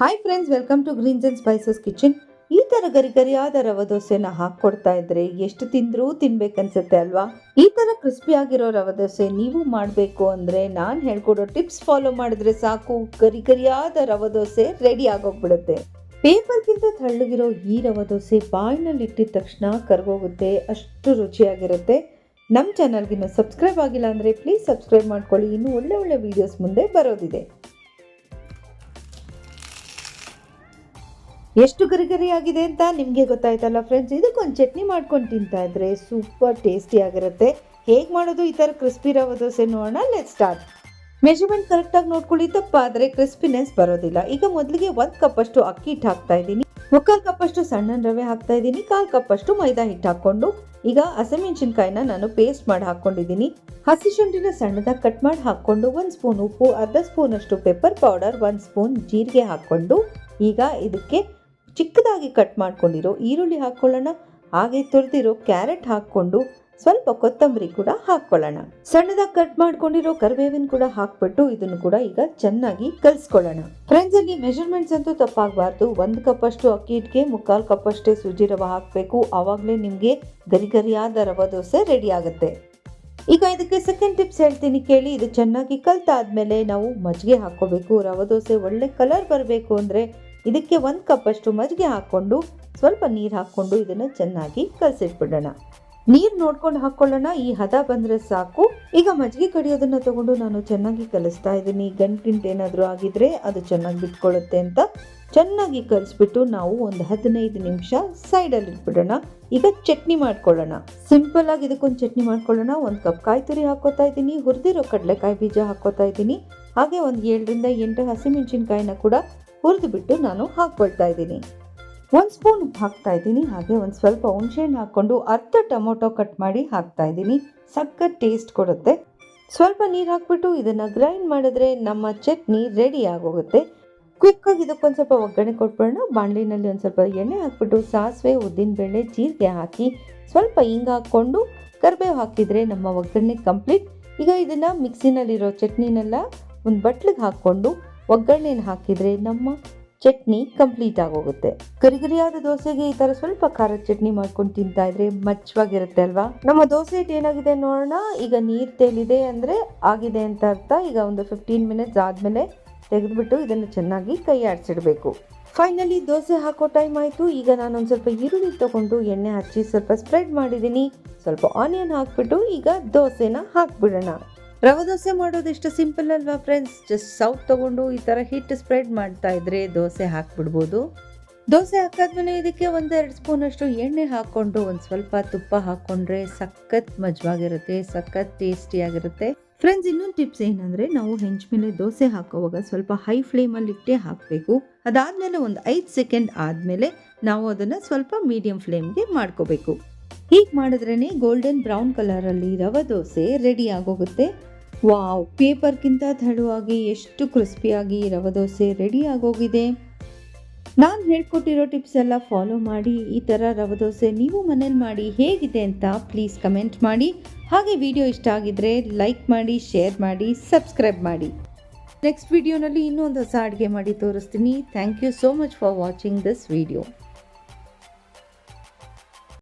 Hi friends welcome to greens and spices kitchen ಈ ಥರ ಗರಿ ಗರಿಯಾದ ರವೆ ದೋಸೆನ ಹಾಕ್ಕೊಡ್ತಾ ಇದ್ರೆ ಎಷ್ಟು ತಿಂದರೂ ತಿನ್ಬೇಕನ್ಸುತ್ತೆ ಅಲ್ವಾ? ಈ ಥರ ಕ್ರಿಸ್ಪಿ ಆಗಿರೋ ರವೆ ದೋಸೆ ನೀವು ಮಾಡಬೇಕು ಅಂದರೆ ನಾನು ಹೇಳ್ಕೊಡೋ ಟಿಪ್ಸ್ ಫಾಲೋ ಮಾಡಿದ್ರೆ ಸಾಕು. ಗರಿ ಗರಿಯಾದ ರವೆ ದೋಸೆ ರೆಡಿ ಆಗೋಗ್ಬಿಡುತ್ತೆ. ಪೇಪರ್ಗಿಂತ ತಳ್ಳಗಿರೋ ಈ ರವೆ ದೋಸೆ ಬಾಯಿನಲ್ಲಿ ಇಟ್ಟಿದ ತಕ್ಷಣ ಕರ್ಗೋಗುತ್ತೆ, ಅಷ್ಟು ರುಚಿಯಾಗಿರುತ್ತೆ. ನಮ್ಮ ಚಾನಲ್ಗಿನ್ನೂ ಸಬ್ಸ್ಕ್ರೈಬ್ ಆಗಿಲ್ಲ ಅಂದರೆ ಪ್ಲೀಸ್ ಸಬ್ಸ್ಕ್ರೈಬ್ ಮಾಡ್ಕೊಳ್ಳಿ. ಇನ್ನೂ ಒಳ್ಳೆ ಒಳ್ಳೆ ವೀಡಿಯೋಸ್ ಮುಂದೆ ಬರೋದಿದೆ. ಎಷ್ಟು ಗರಿ ಆಗಿದೆ ಅಂತ ನಿಮಗೆ ಗೊತ್ತಾಯ್ತಲ್ಲ ಫ್ರೆಂಡ್ಸ್ ಇದಕ್ಕೊಂದು ಚಟ್ನಿ ಮಾಡ್ಕೊಂಡು ತಿಂತಾ ಇದ್ರೆ ಸೂಪರ್ ಟೇಸ್ಟಿ ಆಗಿರುತ್ತೆ. ಹೇಗೆ ಮಾಡೋದು ಈ ಥರ ಕ್ರಿಸ್ಪಿ ರವೆ ದೋಸೆ ನೋಡೋಣ? ಲೆಟ್ ಸ್ಟಾರ್ಟ್ ಮೆಷರ್ಮೆಂಟ್ ಕರೆಕ್ಟಾಗಿ ನೋಡ್ಕೊಳ್ಳಿ, ತಪ್ಪ ಆದರೆ ಕ್ರಿಸ್ಪಿನೆಸ್ ಬರೋದಿಲ್ಲ. ಈಗ ಮೊದಲಿಗೆ ಒಂದು ಕಪ್ಪಷ್ಟು ಅಕ್ಕಿ ಹಿಟ್ಟು ಹಾಕ್ತಾ ಇದ್ದೀನಿ. ಮುಕ್ಕಾಲು ಕಪ್ಪಷ್ಟು ಸಣ್ಣ ರವೆ ಹಾಕ್ತಾ ಇದ್ದೀನಿ. ಕಾಲು ಕಪ್ಪಷ್ಟು ಮೈದಾ ಹಿಟ್ಟು ಹಾಕ್ಕೊಂಡು, ಈಗ ಹಸಿಮೆಣಸಿನ್ಕಾಯಿನ ನಾನು ಪೇಸ್ಟ್ ಮಾಡಿ ಹಾಕ್ಕೊಂಡಿದ್ದೀನಿ. ಹಸಿ ಶುಂಠಿನ ಸಣ್ಣದಾಗಿ ಕಟ್ ಮಾಡಿ ಹಾಕ್ಕೊಂಡು, ಒಂದು ಸ್ಪೂನ್ ಉಪ್ಪು, ಅರ್ಧ ಸ್ಪೂನ್ ಅಷ್ಟು ಪೆಪ್ಪರ್ ಪೌಡರ್ ಒಂದು ಸ್ಪೂನ್ ಜೀರಿಗೆ ಹಾಕ್ಕೊಂಡು, ಈಗ ಇದಕ್ಕೆ ಚಿಕ್ಕದಾಗಿ ಕಟ್ ಮಾಡ್ಕೊಂಡಿರೋ ಈರುಳ್ಳಿ ಹಾಕ್ಕೊಳ್ಳೋಣ ಹಾಗೆ ತುರಿದಿರೋ ಕ್ಯಾರೆಟ್ ಹಾಕ್ಕೊಂಡು ಸ್ವಲ್ಪ ಕೊತ್ತಂಬರಿ ಕೂಡ ಹಾಕ್ಕೊಳ್ಳೋಣ ಸಣ್ಣದಾಗಿ ಕಟ್ ಮಾಡ್ಕೊಂಡಿರೋ ಕರಿಬೇವಿನ ಕೂಡ ಹಾಕ್ಬಿಟ್ಟು ಇದನ್ನು ಕೂಡ ಈಗ ಚೆನ್ನಾಗಿ ಕಲಿಸ್ಕೊಳ್ಳೋಣ. ಫ್ರೆಂಡ್ಸ್ ಅಲ್ಲಿ ಮೆಜರ್ಮೆಂಟ್ಸ್ ಅಂತೂ ತಪ್ಪಾಗಬಾರ್ದು. ಒಂದು ಕಪ್ ಅಷ್ಟು ಅಕ್ಕಿ ಹಿಟ್ಟಿಗೆ ಮುಕ್ಕಾಲು ಕಪ್ ಅಷ್ಟೇ ಸುಜಿ ರವ ಹಾಕಬೇಕು. ಆವಾಗಲೇ ನಿಮಗೆ ಗರಿ ಗರಿಯಾದ ರವೆ ದೋಸೆ ರೆಡಿ ಆಗುತ್ತೆ. ಈಗ ಇದಕ್ಕೆ ಸೆಕೆಂಡ್ ಟಿಪ್ಸ್ ಹೇಳ್ತೀನಿ ಕೇಳಿ. ಇದು ಚೆನ್ನಾಗಿ ಕಲ್ತಾದ್ಮೇಲೆ ನಾವು ಮಜ್ಜಿಗೆ ಹಾಕೋಬೇಕು ರವೆ ದೋಸೆ ಒಳ್ಳೆ ಕಲರ್ ಬರಬೇಕು ಅಂದರೆ ಇದಕ್ಕೆ ಒಂದು ಕಪ್ಪಷ್ಟು ಮಜ್ಜಿಗೆ ಹಾಕ್ಕೊಂಡು ಸ್ವಲ್ಪ ನೀರು ಹಾಕ್ಕೊಂಡು ಇದನ್ನು ಚೆನ್ನಾಗಿ ಕಲಸಿಟ್ಬಿಡೋಣ. ನೀರು ನೋಡ್ಕೊಂಡು ಹಾಕ್ಕೊಳ್ಳೋಣ ಈ ಹದ ಬಂದರೆ ಸಾಕು. ಈಗ ಮಜ್ಜಿಗೆ ಕಡಿಯೋದನ್ನು ತಗೊಂಡು ನಾನು ಚೆನ್ನಾಗಿ ಕಲಿಸ್ತಾ ಇದ್ದೀನಿ. ಗಂಟು ಏನಾದರೂ ಆಗಿದ್ರೆ ಅದು ಚೆನ್ನಾಗಿ ಬಿಟ್ಕೊಳ್ಳುತ್ತೆ ಅಂತ ಚೆನ್ನಾಗಿ ಕಲಿಸ್ಬಿಟ್ಟು ನಾವು ಒಂದು ಹದಿನೈದು ನಿಮಿಷ ಸೈಡಲ್ಲಿ ಇಟ್ಬಿಡೋಣ. ಈಗ ಚಟ್ನಿ ಮಾಡ್ಕೊಳ್ಳೋಣ. ಸಿಂಪಲ್ ಆಗಿ ಇದಕ್ಕೊಂದು ಚಟ್ನಿ ಮಾಡ್ಕೊಳ್ಳೋಣ. ಒಂದು ಕಪ್ ಕಾಯಿ ತುರಿ ಹಾಕೋತಾ ಇದ್ದೀನಿ. ಹುರಿದಿರೋ ಕಡಲೆಕಾಯಿ ಬೀಜ ಹಾಕೋತಾ ಇದ್ದೀನಿ. ಹಾಗೆ ಒಂದು ಏಳರಿಂದ ಎಂಟು ಹಸಿಮೆಣಸಿನ್ಕಾಯಿನ ಕೂಡ ಹುರಿದು ಬಿಟ್ಟು ನಾನು ಹಾಕ್ಕೊಳ್ತಾ ಇದ್ದೀನಿ. ಒಂದು ಸ್ಪೂನ್ ಹಾಕ್ತಾ ಇದ್ದೀನಿ. ಹಾಗೆ ಒಂದು ಸ್ವಲ್ಪ ಹುಣಸೆಹಣ್ಣು ಹಾಕ್ಕೊಂಡು ಅರ್ಧ ಟೊಮೊಟೊ ಕಟ್ ಮಾಡಿ ಹಾಕ್ತಾ ಇದ್ದೀನಿ. ಸಖತ್ ಟೇಸ್ಟ್ ಕೊಡುತ್ತೆ. ಸ್ವಲ್ಪ ನೀರು ಹಾಕ್ಬಿಟ್ಟು ಇದನ್ನು ಗ್ರೈಂಡ್ ಮಾಡಿದ್ರೆ ನಮ್ಮ ಚಟ್ನಿ ರೆಡಿ ಆಗೋಗುತ್ತೆ. ಕ್ವಿಕ್ಕಾಗಿ ಇದಕ್ಕೊಂದು ಸ್ವಲ್ಪ ಒಗ್ಗರಣೆ ಕೊಟ್ಬಿಡೋಣ ಬಾಣಲಿನಲ್ಲಿ ಒಂದು ಸ್ವಲ್ಪ ಎಣ್ಣೆ ಹಾಕ್ಬಿಟ್ಟು ಸಾಸಿವೆ ಉದ್ದಿನಬೇಳೆ ಜೀರಿಗೆ ಹಾಕಿ ಸ್ವಲ್ಪ ಹಿಂಗೆ ಹಾಕ್ಕೊಂಡು ಕರಿಬೇವು ಹಾಕಿದರೆ ನಮ್ಮ ಒಗ್ಗರಣೆ ಕಂಪ್ಲೀಟ್. ಈಗ ಇದನ್ನು ಮಿಕ್ಸಿನಲ್ಲಿರೋ ಚಟ್ನಿನೆಲ್ಲ ಒಂದು ಬಟ್ಲಿಗೆ ಹಾಕ್ಕೊಂಡು ಒಗ್ಗರಣೆನ ಹಾಕಿದರೆ ನಮ್ಮ ಚಟ್ನಿ ಕಂಪ್ಲೀಟ್ ಆಗೋಗುತ್ತೆ. ಕರಿಗರಿಯಾದ ದೋಸೆಗೆ ಈ ತರ ಸ್ವಲ್ಪ ಖಾರದ ಚಟ್ನಿ ಮಾಡ್ಕೊಂಡು ತಿಂತಾ ಇದ್ರೆ ಮಚ್ಚವಾಗಿರುತ್ತೆ ಅಲ್ವಾ? ನಮ್ಮ ದೋಸೆ ಏನಾಗಿದೆ ನೋಡೋಣ. ಈಗ ನೀರು ತೇಲಿದೆ ಅಂದ್ರೆ ಆಗಿದೆ ಅಂತ ಅರ್ಥ. ಈಗ ಒಂದು ಫಿಫ್ಟೀನ್ ಮಿನಿಟ್ಸ್ ಆದ್ಮೇಲೆ ತೆಗೆದ್ಬಿಟ್ಟು ಇದನ್ನು ಚೆನ್ನಾಗಿ ಕೈ ಆಡಿಸಿಡ್ಬೇಕು. ಫೈನಲಿ ದೋಸೆ ಹಾಕೋ ಟೈಮ್ ಆಯಿತು. ಈಗ ನಾನೊಂದು ಸ್ವಲ್ಪ ಈರುಳ್ಳಿ ತಗೊಂಡು ಎಣ್ಣೆ ಹಚ್ಚಿ ಸ್ವಲ್ಪ ಸ್ಪ್ರೆಡ್ ಮಾಡಿದ್ದೀನಿ. ಸ್ವಲ್ಪ ಆನಿಯನ್ ಹಾಕ್ಬಿಟ್ಟು ಈಗ ದೋಸೆನ ಹಾಕ್ಬಿಡೋಣ. ರವೆ ದೋಸೆ ಮಾಡೋದು ಎಷ್ಟು ಸಿಂಪಲ್ ಅಲ್ವಾ ಫ್ರೆಂಡ್ಸ್ ಜಸ್ಟ್ ಸೌಟ್ ತಗೊಂಡು ಈ ಥರ ಹಿಟ್ ಸ್ಪ್ರೆಡ್ ಮಾಡ್ತಾ ಇದ್ರೆ ದೋಸೆ ಹಾಕ್ಬಿಡ್ಬೋದು. ದೋಸೆ ಹಾಕಾದ್ಮೇಲೆ ಇದಕ್ಕೆ ಒಂದೆರಡು ಸ್ಪೂನ್ ಅಷ್ಟು ಎಣ್ಣೆ ಹಾಕ್ಕೊಂಡು ಒಂದು ಸ್ವಲ್ಪ ತುಪ್ಪ ಹಾಕ್ಕೊಂಡ್ರೆ ಸಖತ್ ಮಜವಾಗಿರುತ್ತೆ, ಸಖತ್ ಟೇಸ್ಟಿಯಾಗಿರುತ್ತೆ ಫ್ರೆಂಡ್ಸ್ ಇನ್ನೊಂದು ಟಿಪ್ಸ್ ಏನಂದರೆ ನಾವು ಹೆಂಚ್ ಮೇಲೆ ದೋಸೆ ಹಾಕೋವಾಗ ಸ್ವಲ್ಪ ಹೈ ಫ್ಲೇಮಲ್ಲಿ ಇಟ್ಟೇ ಹಾಕ್ಬೇಕು. ಅದಾದಮೇಲೆ ಒಂದು ಐದು ಸೆಕೆಂಡ್ ಆದಮೇಲೆ ನಾವು ಅದನ್ನು ಸ್ವಲ್ಪ ಮೀಡಿಯಂ ಫ್ಲೇಮ್ಗೆ ಮಾಡ್ಕೋಬೇಕು. ಹೀಗೆ ಮಾಡಿದ್ರೇ ಗೋಲ್ಡನ್ ಬ್ರೌನ್ ಕಲರಲ್ಲಿ ರವೆ ದೋಸೆ ರೆಡಿ ಆಗೋಗುತ್ತೆ. ವಾವ್, ಪೇಪರ್ಗಿಂತ ತೆಳುವಾಗಿ ಎಷ್ಟು ಕ್ರಿಸ್ಪಿಯಾಗಿ ರವೆ ದೋಸೆ ರೆಡಿ ಆಗೋಗಿದೆ. ನಾನು ಹೇಳ್ಕೊಟ್ಟಿರೋ ಟಿಪ್ಸ್ ಎಲ್ಲ ಫಾಲೋ ಮಾಡಿ, ಈ ಥರ ರವೆ ದೋಸೆ ನೀವು ಮನೇಲಿ ಮಾಡಿ ಹೇಗಿದೆ ಅಂತ ಪ್ಲೀಸ್ ಕಮೆಂಟ್ ಮಾಡಿ. ಹಾಗೆ ವಿಡಿಯೋ ಇಷ್ಟ ಆಗಿದ್ರೆ ಲೈಕ್ ಮಾಡಿ, ಶೇರ್ ಮಾಡಿ, ಸಬ್ಸ್ಕ್ರೈಬ್ ಮಾಡಿ. ನೆಕ್ಸ್ಟ್ ವಿಡಿಯೋನಲ್ಲಿ ಇನ್ನೂ ಒಂದು ಹೊಸ ಅಡುಗೆ ಮಾಡಿ ತೋರಿಸ್ತೀನಿ. Thank you so much for watching this video.